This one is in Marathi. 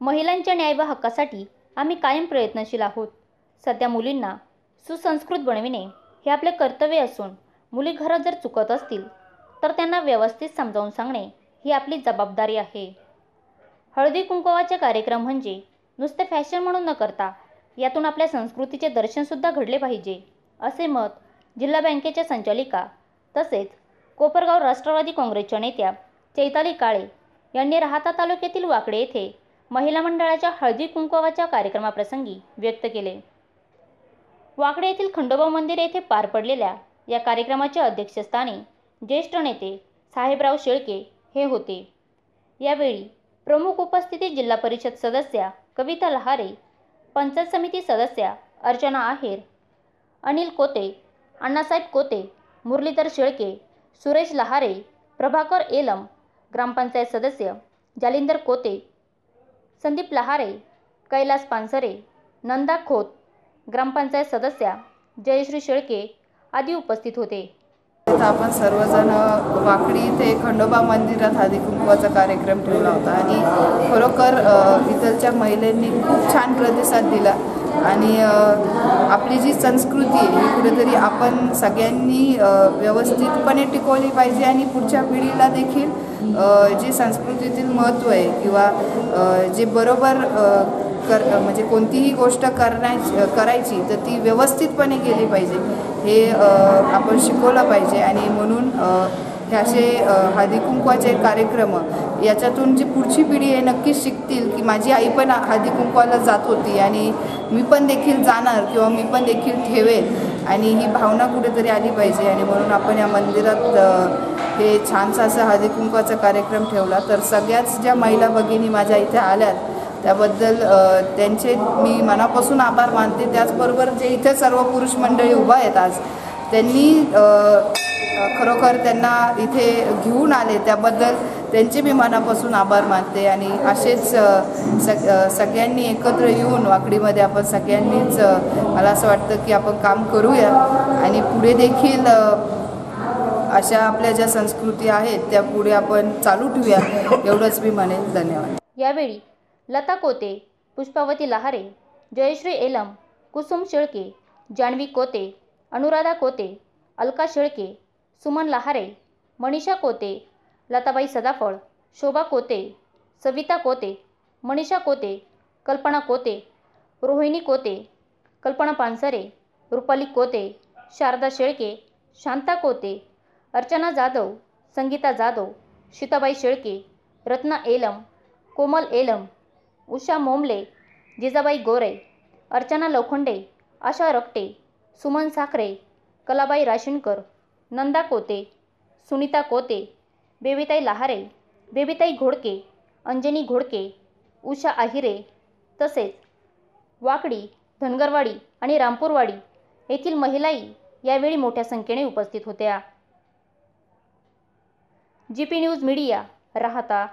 महिलांच्या न्याय व हक्कासाठी आम्ही कायम प्रयत्नशील आहोत. सध्या मुलींना सुसंस्कृत बनविणे हे आपले कर्तव्य असून मुली घरात जर चुकत असतील तर त्यांना व्यवस्थित समजावून सांगणे ही आपली जबाबदारी आहे. हळदी कुंकवाचे कार्यक्रम म्हणजे नुसते फॅशन म्हणून न करता यातून आपल्या संस्कृतीचे दर्शनसुद्धा घडले पाहिजे असे मत जिल्हा बँकेच्या संचालिका तसेच कोपरगाव राष्ट्रवादी काँग्रेसच्या नेत्या चैताली काळे यांनी राहता तालुक्यातील वाकडे येथे महिला मंडळाच्या हळदी कुंकवाच्या कार्यक्रमाप्रसंगी व्यक्त केले. वाकडे येथील खंडोबा मंदिर येथे पार पडलेल्या या कार्यक्रमाच्या अध्यक्षस्थानी ज्येष्ठ नेते साहेबराव शेळके हे होते. यावेळी प्रमुख उपस्थिती जिल्हा परिषद सदस्या कविता लहारे पंचायत समिती सदस्या अर्चना आहेर अनिल कोते अण्णासाहेब कोते मुरलीधर शेळके सुरेश लहारे प्रभाकर एलम ग्रामपंचायत सदस्य जालिंदर कोते संदीप लहारे कैलास पानसरे नंदा खोत ग्रामपंचायत सदस्या जयश्री शेळके आदी उपस्थित होते. आता आपण सर्वजण वाकडी इथे खंडोबा मंदिरात हळदी कुंकवाचा कार्यक्रम ठेवला होता. आणि खरोखर इथलच्या महिलांनी खूप छान प्रतिसाद दिला. आणि आपली जी संस्कृती आहे ही कुठेतरी आपण सगळ्यांनी व्यवस्थितपणे टिकवली पाहिजे. आणि पुढच्या पिढीला देखील जे संस्कृतीतील महत्त्व आहे किंवा जे बरोबर कर म्हणजे कोणतीही गोष्ट करण्याची करायची तर ती व्यवस्थितपणे केली पाहिजे. हे आपण शिकवलं पाहिजे आणि म्हणून हे असे अ, हळदी कुंकवाचे कार्यक्रम याच्यातून जी पुढची पिढी आहे नक्कीच शिकतील की माझी आई पण हळदी कुंकवाला जात होती आणि मी पण देखील जाणार किंवा मी पण देखील ठेवेल आणि ही भावना कुठेतरी आली पाहिजे आणि म्हणून आपण या मंदिरात हे छानसा असं हळदी कुंकवाचा कार्यक्रम ठेवला. तर सगळ्याच ज्या महिला भगिनी माझ्या इथे आल्यात त्याबद्दल त्यांचे मी मनापासून आभार मानते. त्याचबरोबर जे इथे सर्व पुरुष मंडळी उभा आहेत आज त्यांनी खरोखर त्यांना इथे घेऊन आले. त्याबद्दल त्यांचे मी मनापासून आभार मानते आणि असेच सग सगळ्यांनी एकत्र येऊन वाकडीमध्ये आपण सगळ्यांनीच मला असं वाटतं की आपण काम करूया आणि पुढे देखील अशा आपल्या ज्या संस्कृती आहेत त्या पुढे आपण चालू ठेवूया. एवढंच मी म्हणेन. धन्यवाद. यावेळी लता कोते पुष्पावती लहारे जयश्री एलम कुसुम शेळके जान्हवी कोते अनुराधा कोते अलका शेळके सुमन लहारे मनीषा कोते लताबाई सदाफळ शोभा कोते सविता कोते मनीषा कोते कल्पना कोते रोहिणी कोते कल्पना पानसरे रुपाली कोते शारदा शेळके शांता कोते अर्चना जाधव संगीता जाधव शीताबाई शेळके रत्ना एलम कोमल एलम उषा मोमले जिजाबाई गोरे अर्चना लोखंडे आशा रक्टे सुमन साखरे कलाबाई राशीनकर नंदा कोते सुनीता कोते बेबीताई लहारे बेबीताई घोडके अंजनी घोडके उषा आहिरे तसेच वाकडी धनगरवाडी आणि रामपूरवाडी येथील महिलाही यावेळी मोठ्या संख्येने उपस्थित होत्या. जी पी न्यूज मीडिया राहता.